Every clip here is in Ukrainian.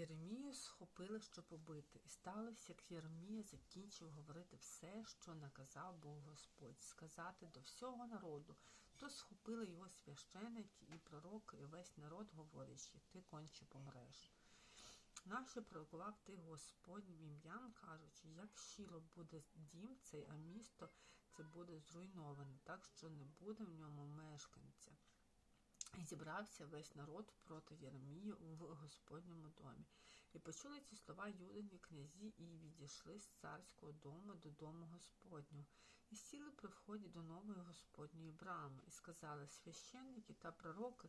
Єремію схопили, щоб побити, і сталося, як Єремія закінчив говорити все, що наказав Бог Господь, сказати до всього народу. То схопили його священики і пророки, і весь народ, говорячи, ти конче помреш. Наше пророкував ти Господнім ім'ям, кажучи, як щіло буде дім цей, а місто це буде зруйноване, так що не буде в ньому мешканця. І зібрався весь народ проти Єремії в Господньому домі. І почули ці слова юдині князі і відійшли з царського дому до дому Господнього, і сіли при вході до нової Господньої брами, і сказали священники та пророки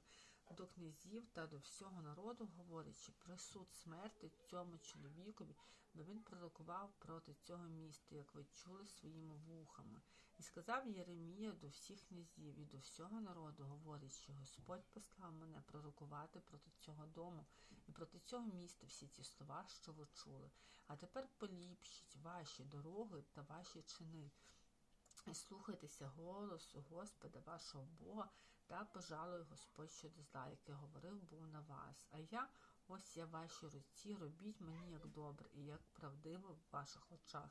князів та до всього народу, говорячи про суд смерти цьому чоловікові, бо він пророкував проти цього міста, як ви чули своїми вухами. І сказав Єремія до всіх князів і до всього народу, говорячи, Господь послав мене пророкувати проти цього дому і проти цього міста всі ці слова, що ви чули. А тепер поліпшіть ваші дороги та ваші чини. І слухайтеся голосу Господа вашого Бога та пожалуй Господь щодо зла, яке говорив був на вас. А я, ось я в вашій руці, робіть мені як добре і як правдиво в ваших очах.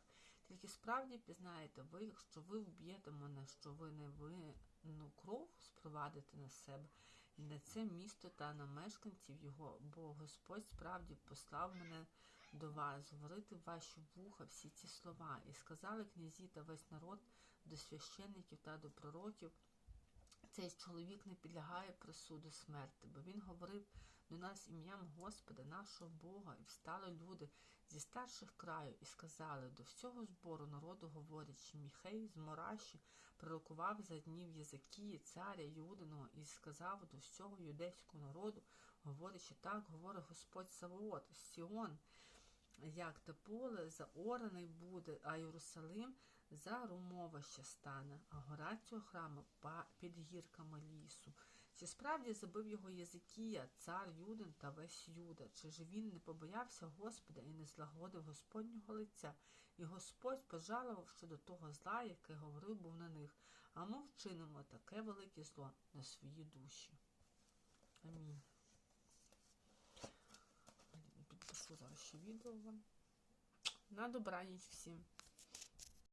Тільки справді пізнаєте ви, якщо ви вб'єте мене, що ви не винну кров спровадите на себе і на це місто та на мешканців його, бо Господь справді послав мене до вас, говорити в ваші вуха всі ці слова. І сказали князі та весь народ до священників та до пророків. Цей чоловік не підлягає присуду смерти, бо він говорив до нас ім'ям Господа, нашого Бога, і встали люди зі старших краю і сказали до всього збору народу, говорячи, Міхей з Мораші пророкував за днів Єзикії, царя Юдиного, і сказав до всього юдейського народу, говорячи, так говорить Господь Савоот, Сіон, як те поле заораний буде, а Єрусалим за румовище стане, а гора цього храму під гірками лісу. Чи справді забив його Єзикія, цар Юдин та весь Юда? Чи ж він не побоявся Господа і не злагодив Господнього лиця? І Господь пожалував щодо того зла, яке говорив був на них, а ми вчинимо таке велике зло на свої душі. Амінь. Зараз відео вам. На добраніч всім.